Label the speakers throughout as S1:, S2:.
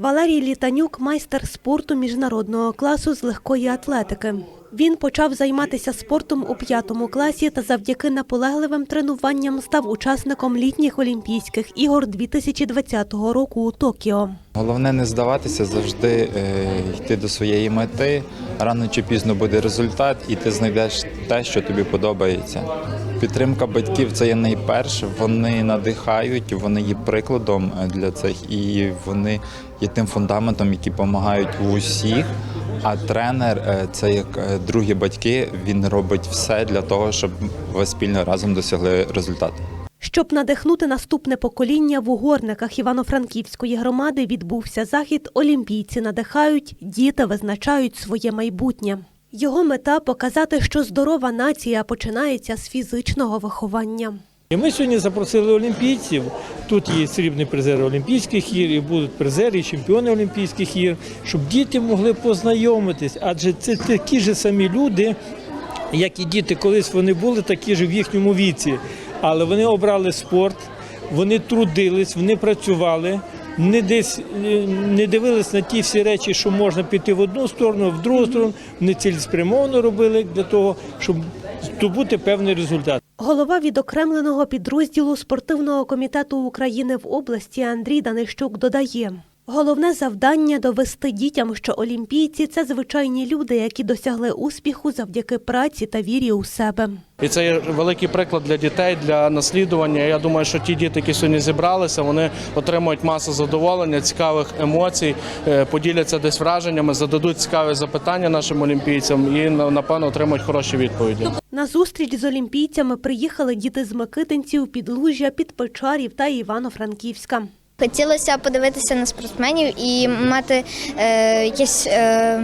S1: Валерій Літанюк майстер спорту міжнародного класу з легкої атлетики. Він почав займатися спортом у п'ятому класі та завдяки наполегливим тренуванням став учасником літніх Олімпійських ігор 2020 року у Токіо.
S2: Головне не здаватися, завжди е, йти до своєї мети. Рано чи пізно буде результат, і ти знайдеш те, що тобі подобається. Підтримка батьків це є найперше. Вони надихають, вони є прикладом е, для цих, і вони є тим фундаментом, які допомагають в усіх. А тренер е, це як е, другі батьки. Він робить все для того, щоб ви спільно разом досягли результату.
S1: Щоб надихнути наступне покоління в угорниках Івано-Франківської громади відбувся захід Олімпійці надихають, діти визначають своє майбутнє. Його мета показати, що здорова нація починається з фізичного виховання.
S3: І ми сьогодні запросили олімпійців. Тут є срібні призери Олімпійських ігор, і будуть призери, і чемпіони Олімпійських ігор, щоб діти могли познайомитись, адже це такі ж самі люди, як і діти, колись вони були такі ж в їхньому віці. Але вони обрали спорт, вони трудились, вони працювали. Не десь е, не дивились на ті всі речі, що можна піти в одну сторону, в другу сторону. Вони цілеспрямовано робили для того, щоб здобути певний результат.
S1: Голова відокремленого підрозділу спортивного комітету України в області Андрій Данищук додає. Головне завдання довести дітям, що олімпійці це звичайні люди, які досягли успіху завдяки праці та вірі у себе.
S4: І це є великий приклад для дітей, для наслідування. Я думаю, що ті діти, які сьогодні зібралися, вони отримують масу задоволення, цікавих емоцій, е, поділяться десь враженнями, зададуть цікаві запитання нашим олімпійцям і напевно отримують хороші відповіді.
S1: На зустріч з олімпійцями приїхали діти з Микитинців, Підлужжя, Підпечарів та Івано-Франківська.
S5: Хотілося подивитися на спортсменів і мати е, якесь е,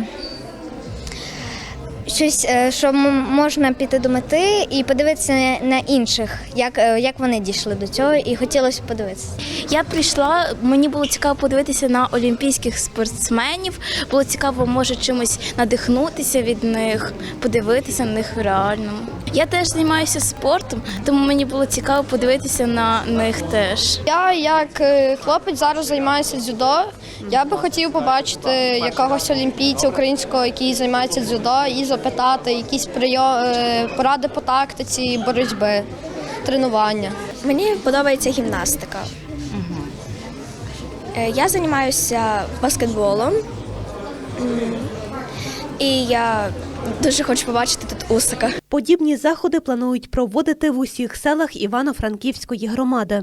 S5: щось, е, що можна піти до мети і подивитися на, інших, як, е, як вони дійшли до цього, і хотілося подивитися.
S6: Я прийшла, мені було цікаво подивитися на олімпійських спортсменів. Було цікаво, може, чимось надихнутися від них, подивитися на них реально. Я теж займаюся спортом, тому мені було цікаво подивитися на них теж.
S7: Я як е, хлопець зараз займаюся дзюдо. Я би хотів побачити якогось олімпійця українського, який займається дзюдо, і запитати якісь прийо- е, поради по тактиці, боротьби, тренування.
S8: Мені подобається гімнастика. Е, Я займаюся баскетболом. І я дуже хочу побачити тут Усика.
S1: Подібні заходи планують проводити в усіх селах Івано-Франківської громади.